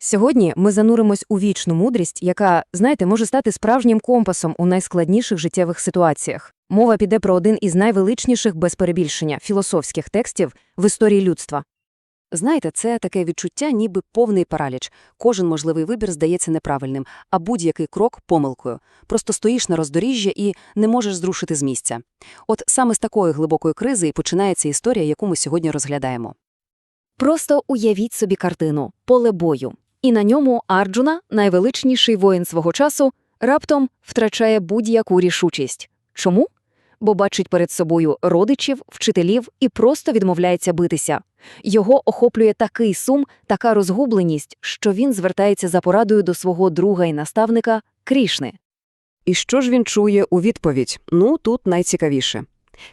Сьогодні ми зануримось у вічну мудрість, яка, знаєте, може стати справжнім компасом у найскладніших життєвих ситуаціях. Мова піде про один із найвеличніших без перебільшення філософських текстів в історії людства. Знаєте, це таке відчуття, ніби повний параліч. Кожен можливий вибір здається неправильним, а будь-який крок – помилкою. Просто стоїш на роздоріжжя і не можеш зрушити з місця. От саме з такої глибокої кризи і починається історія, яку ми сьогодні розглядаємо. Просто уявіть собі картину поле бою. І на ньому Арджуна, найвеличніший воїн свого часу, раптом втрачає будь-яку рішучість. Чому? Бо бачить перед собою родичів, вчителів і просто відмовляється битися. Його охоплює такий сум, така розгубленість, що він звертається за порадою до свого друга і наставника Крішни. І що ж він чує у відповідь? Ну, тут найцікавіше.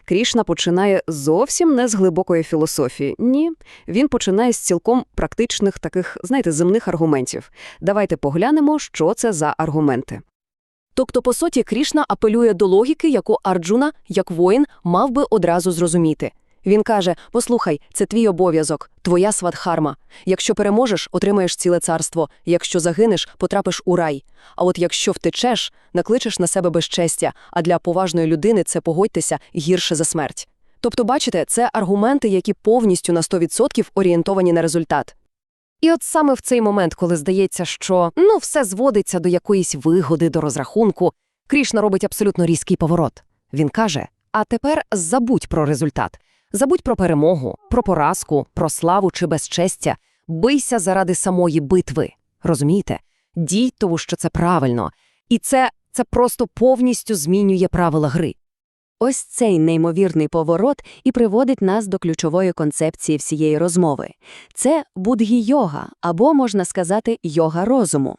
Крішна починає зовсім не з глибокої філософії. Ні, він починає з цілком практичних таких, знаєте, земних аргументів. Давайте поглянемо, що це за аргументи. Тобто, по суті, Крішна апелює до логіки, яку Арджуна, як воїн, мав би одразу зрозуміти. Він каже: Послухай, це твій обов'язок, твоя свадхарма. Якщо переможеш, отримаєш ціле царство. Якщо загинеш, потрапиш у рай. А от якщо втечеш, накличеш на себе безчестя, а для поважної людини це погодьтеся гірше за смерть. Тобто, бачите, це аргументи, які повністю на 100% орієнтовані на результат. І от саме в цей момент, коли здається, що ну все зводиться до якоїсь вигоди, до розрахунку, Крішна робить абсолютно різкий поворот. Він каже: а тепер забудь про результат. Забудь про перемогу, про поразку, про славу чи безчестя. Бийся заради самої битви. Розумієте? Дій, тому що це правильно. І це, це просто повністю змінює правила гри. Ось цей неймовірний поворот і приводить нас до ключової концепції всієї розмови. Це будгі-йога, або, можна сказати, йога розуму.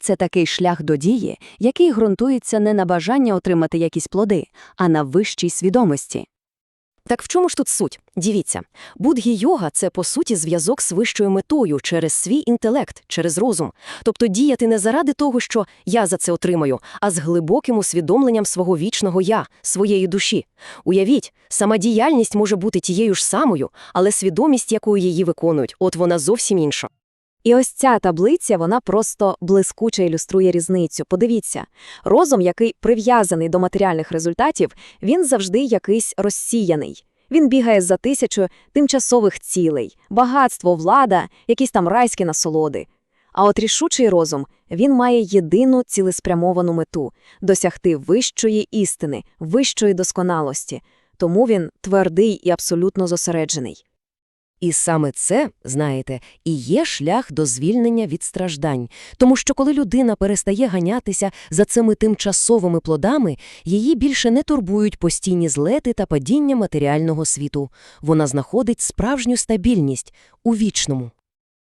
Це такий шлях до дії, який ґрунтується не на бажання отримати якісь плоди, а на вищій свідомості. Так в чому ж тут суть? Дивіться, будгі-йога – це, по суті, зв'язок з вищою метою через свій інтелект, через розум. Тобто діяти не заради того, що я за це отримаю, а з глибоким усвідомленням свого вічного я, своєї душі. Уявіть, сама діяльність може бути тією ж самою, але свідомість, якою її виконують, от вона зовсім інша. І ось ця таблиця, вона просто блискуче ілюструє різницю. Подивіться, розум, який прив'язаний до матеріальних результатів, він завжди якийсь розсіяний. Він бігає за тисячу тимчасових цілей, багатство, влада, якісь там райські насолоди. А от рішучий розум, він має єдину цілеспрямовану мету – досягти вищої істини, вищої досконалості. Тому він твердий і абсолютно зосереджений. І саме це, знаєте, і є шлях до звільнення від страждань. Тому що коли людина перестає ганятися за цими тимчасовими плодами, її більше не турбують постійні злети та падіння матеріального світу. Вона знаходить справжню стабільність у вічному.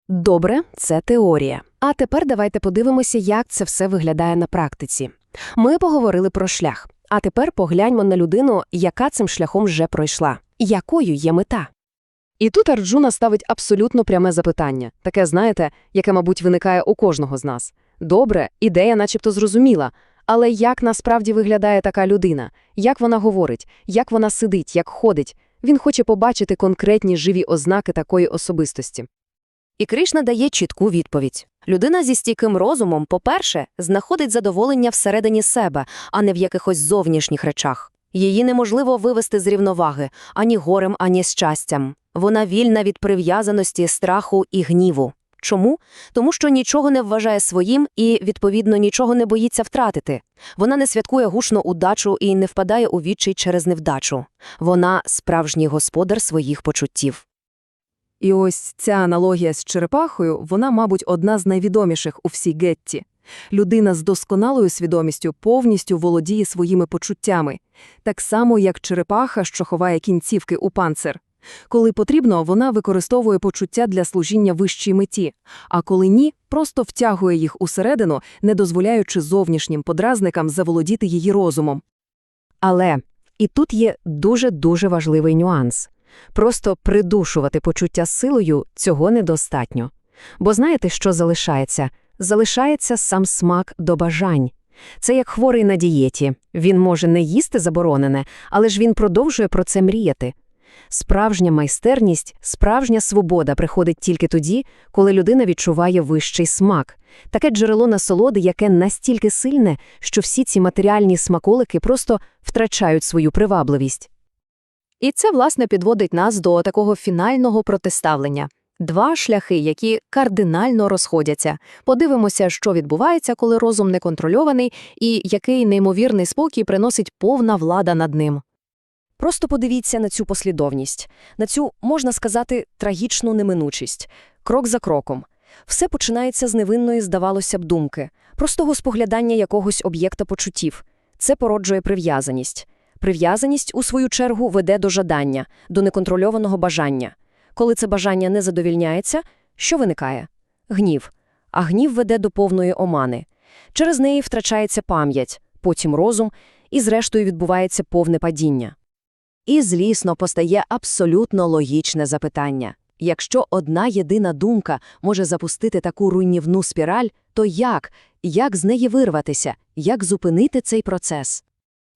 Добре, це теорія. А тепер давайте подивимося, як це все виглядає на практиці. Ми поговорили про шлях. А тепер погляньмо на людину, яка цим шляхом вже пройшла. Якою є мета? І тут Арджуна ставить абсолютно пряме запитання, таке, знаєте, яке, мабуть, виникає у кожного з нас. Добре, ідея начебто зрозуміла, але як насправді виглядає така людина? Як вона говорить, як вона сидить, як ходить? Він хоче побачити конкретні живі ознаки такої особистості. І Кришна дає чітку відповідь. Людина зі стійким розумом, по-перше, знаходить задоволення всередині себе, а не в якихось зовнішніх речах. Її неможливо вивести з рівноваги ані горем, ані щастям. Вона вільна від прив'язаності, страху і гніву. Чому? Тому що нічого не вважає своїм і, відповідно, нічого не боїться втратити. Вона не святкує гушно удачу і не впадає у відчай через невдачу. Вона справжній господар своїх почуттів. І ось ця аналогія з черепахою, вона, мабуть, одна з найвідоміших у всій Гетті. Людина з досконалою свідомістю повністю володіє своїми почуттями, так само, як черепаха, що ховає кінцівки у панцир. Коли потрібно, вона використовує почуття для служіння вищій меті, а коли ні, просто втягує їх усередину, не дозволяючи зовнішнім подразникам заволодіти її розумом. Але і тут є дуже-дуже важливий нюанс. Просто придушувати почуття силою цього недостатньо. Бо знаєте, що залишається? Залишається сам смак до бажань. Це як хворий на дієті. Він може не їсти заборонене, але ж він продовжує про це мріяти. Справжня майстерність, справжня свобода приходить тільки тоді, коли людина відчуває вищий смак. Таке джерело насолоди, яке настільки сильне, що всі ці матеріальні смаколики просто втрачають свою привабливість. І це, власне, підводить нас до такого фінального протиставлення. Два шляхи, які кардинально розходяться. Подивимося, що відбувається, коли розум неконтрольований, і який неймовірний спокій приносить повна влада над ним. Просто подивіться на цю послідовність, на цю, можна сказати, трагічну неминучість. Крок за кроком. Все починається з невинної, здавалося б, думки, простого споглядання якогось об'єкта почуттів. Це породжує прив'язаність. Прив'язаність, у свою чергу, веде до жадання, до неконтрольованого бажання. Коли це бажання не задовільняється, що виникає? Гнів. А гнів веде до повної омани. Через неї втрачається пам'ять, потім розум, і зрештою відбувається повне падіння. І, злісно, постає абсолютно логічне запитання. Якщо одна єдина думка може запустити таку руйнівну спіраль, то як? Як з неї вирватися? Як зупинити цей процес?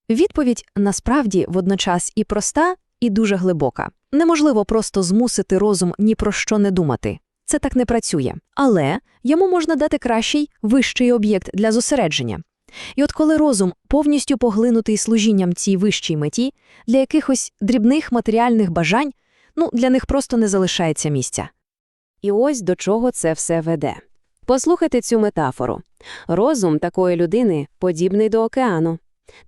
Відповідь насправді водночас і проста, і дуже глибока. Неможливо просто змусити розум ні про що не думати. Це так не працює. Але йому можна дати кращий, вищий об'єкт для зосередження. І от коли розум повністю поглинутий служінням цій вищій меті, для якихось дрібних матеріальних бажань, ну, для них просто не залишається місця. І ось до чого це все веде. Послухайте цю метафору. Розум такої людини подібний до океану.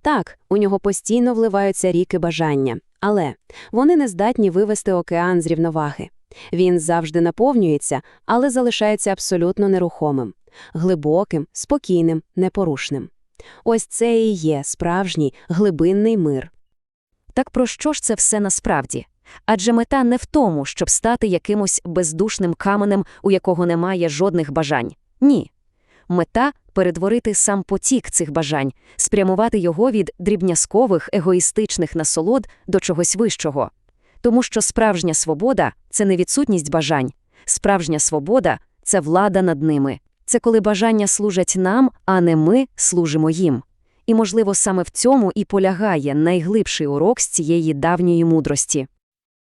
Так, у нього постійно вливаються ріки бажання, але вони не здатні вивести океан з рівноваги. Він завжди наповнюється, але залишається абсолютно нерухомим, глибоким, спокійним, непорушним. Ось це і є справжній глибинний мир. Так про що ж це все насправді? Адже мета не в тому, щоб стати якимось бездушним каменем, у якого немає жодних бажань. Ні. Мета перетворити сам потік цих бажань, спрямувати його від дрібнязкових егоїстичних насолод до чогось вищого. Тому що справжня свобода це не відсутність бажань. Справжня свобода це влада над ними. Це коли бажання служать нам, а не ми служимо їм. І, можливо, саме в цьому і полягає найглибший урок з цієї давньої мудрості.